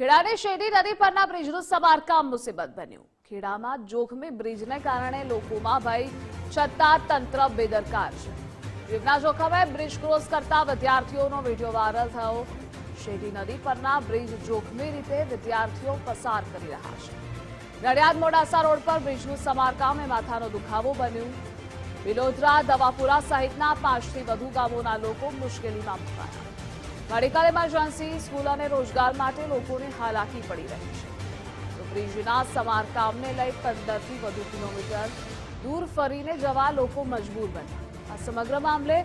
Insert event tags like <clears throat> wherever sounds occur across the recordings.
ખેડાની શેરી નદી પરના બ્રિજનું સમારકામ મુસીબત બન્યું. ખેડામાં જોખમી બ્રિજને કારણે લોકોમાં ભય, છતાં તંત્ર બેદરકાર છે. જીવના જોખમે બ્રિજ ક્રોસ કરતા વિદ્યાર્થીઓનો વીડિયો વાયરલ થયો. શેરી નદી પરના બ્રિજ જોખમી રીતે વિદ્યાર્થીઓ પસાર કરી રહ્યા છે. નડિયાદ મોડાસા રોડ પર બ્રિજનું સમારકામ એ માથાનો દુખાવો બન્યું. વિલોદરા દવાપુરા સહિતના પાંચથી વધુ ગામોના લોકો મુશ્કેલીમાં મુકાયા. મેડિકલ ઇમરજન્સી સ્કૂલ અને રોજગાર માટે લોકોને હાલાકી પડી રહી છે. તો બ્રિજના સમારકામને લઈ પંદરથી વધુ કિલોમીટર દૂર ફરીને જવા લોકો મજબૂર બન્યા. આ સમગ્ર મામલે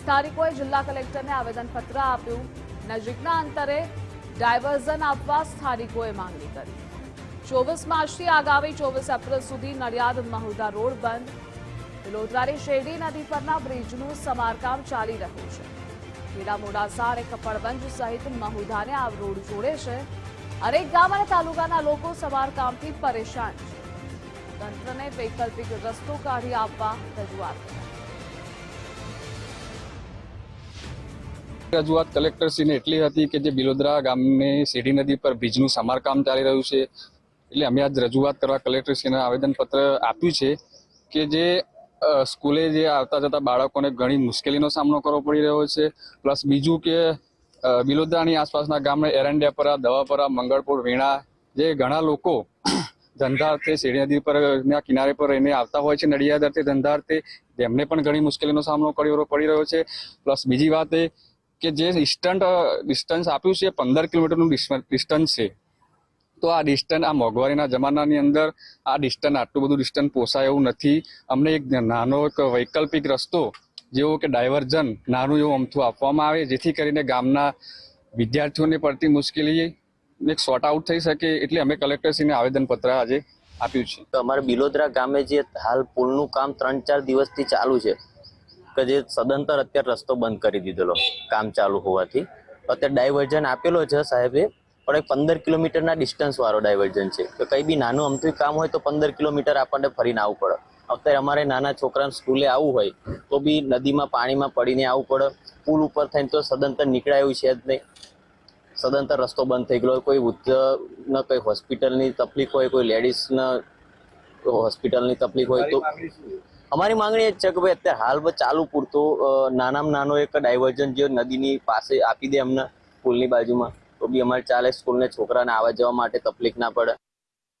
સ્થાનિકોએ જિલ્લા કલેક્ટરને આવેદનપત્ર આપ્યું. નજીકના અંતરે ડાયવર્ઝન આપવા સ્થાનિકોએ માંગણી કરી. ચોવીસ માર્ચથી આગામી ચોવીસ એપ્રિલ સુધી નડિયાદ મહુધા રોડ બંધ. લોટરારી શેરડી નદી પરના બ્રિજનું સમારકામ ચાલી રહ્યું છે. ખેડા મોડાસા અને કપડવંજ સહિત મહુધાને આ રોડ જોડે છે. અનેક ગામ અને તાલુકાના લોકો સમારકામથી પરેશાન છે. તંત્રને વૈકલ્પિક રસ્તો કાઢી આપવા રજૂઆત રજૂઆત કલેક્ટરશ્રીને એટલી હતી કે જે બિલોદરા ગામની સીડી નદી પર બ્રિજનું સમારકામ ચાલી રહ્યું છે. એટલે અમે આજ રજૂઆત કરવા કલેક્ટરશ્રીને આવેદનપત્ર આપ્યું છે કે જે સ્કૂલે જે આવતા જતા બાળકોને ઘણી મુશ્કેલીનો સામનો કરવો પડી રહ્યો છે. પ્લસ બીજું કે બિલોદરાની આસપાસના ગામડે એરંડિયાપરા દવાપરા, મંગળપુર, વીણા જે ઘણા લોકો <clears throat> ધંધાર્થે શેરી નદી પર, ના કિનારે પર રહીને આવતા હોય છે નડિયાદ અર્થે ધંધાર્થે, તેમને પણ ઘણી મુશ્કેલીનો સામનો કર્યો પડી રહ્યો છે. પ્લસ બીજી વાત એ કે જે ડિસ્ટન્ટ ડિસ્ટન્સ આપ્યું છે, પંદર કિલોમીટરનું ડિસ્ટન્સ છે તો આ ડિસ્ટન્સ આ મોંઘવારીના જમાનાની અંદર આ ડિસ્ટન્સ આટલું બધું ડિસ્ટન્સ પોસાય એવું નથી. અમને એક નાનો એક વૈકલ્પિક રસ્તો જેવો કે ડાયવર્ઝન નાનું એવું અમથું આપવામાં આવે, જેથી કરીને ગામના વિદ્યાર્થીઓને પડતી મુશ્કેલી એક સોર્ટ આઉટ થઈ શકે એટલે અમે કલેક્ટરશ્રીને આવેદનપત્ર આજે આપ્યું છે. તો અમારે બિલોદરા ગામે જે હાલ પુલનું કામ ત્રણ ચાર દિવસથી ચાલુ છે, કે જે સદંતર અત્યારે રસ્તો બંધ કરી દીધેલો, કામ ચાલુ હોવાથી. અત્યારે ડાયવર્ઝન આપેલો છે સાહેબે પણ એક પંદર કિલોમીટરના ડિસ્ટન્સ વાળો ડાયવર્ઝન છે. કે કંઈ બી નાનું અમથું કામ હોય તો પંદર કિલોમીટર આપણને ફરીને આવવું પડે. અત્યારે અમારે નાના છોકરાને સ્કૂલે આવવું હોય તો બી નદીમાં પાણીમાં પડીને આવવું પડે. પુલ ઉપર થઈને તો સદંતર નીકળાય છે જ નહીં. સદંતર રસ્તો બંધ થઈ ગયો હોય. કોઈ વૃદ્ધને કોઈ હોસ્પિટલની તકલીફ હોય કોઈ લેડીઝને હોસ્પિટલની તકલીફ હોય તો અમારી માંગણી એ જ છે કે ભાઈ અત્યારે હાલ ચાલુ પૂરતો. નાનામાં નાનો એક ડાયવર્ઝન જે નદીની પાસે આપી દે અમને પુલની બાજુમાં. તો બી અમારે ચાલે સ્કૂલને છોકરાને આવવા જવા માટે તકલીફ ના પડે.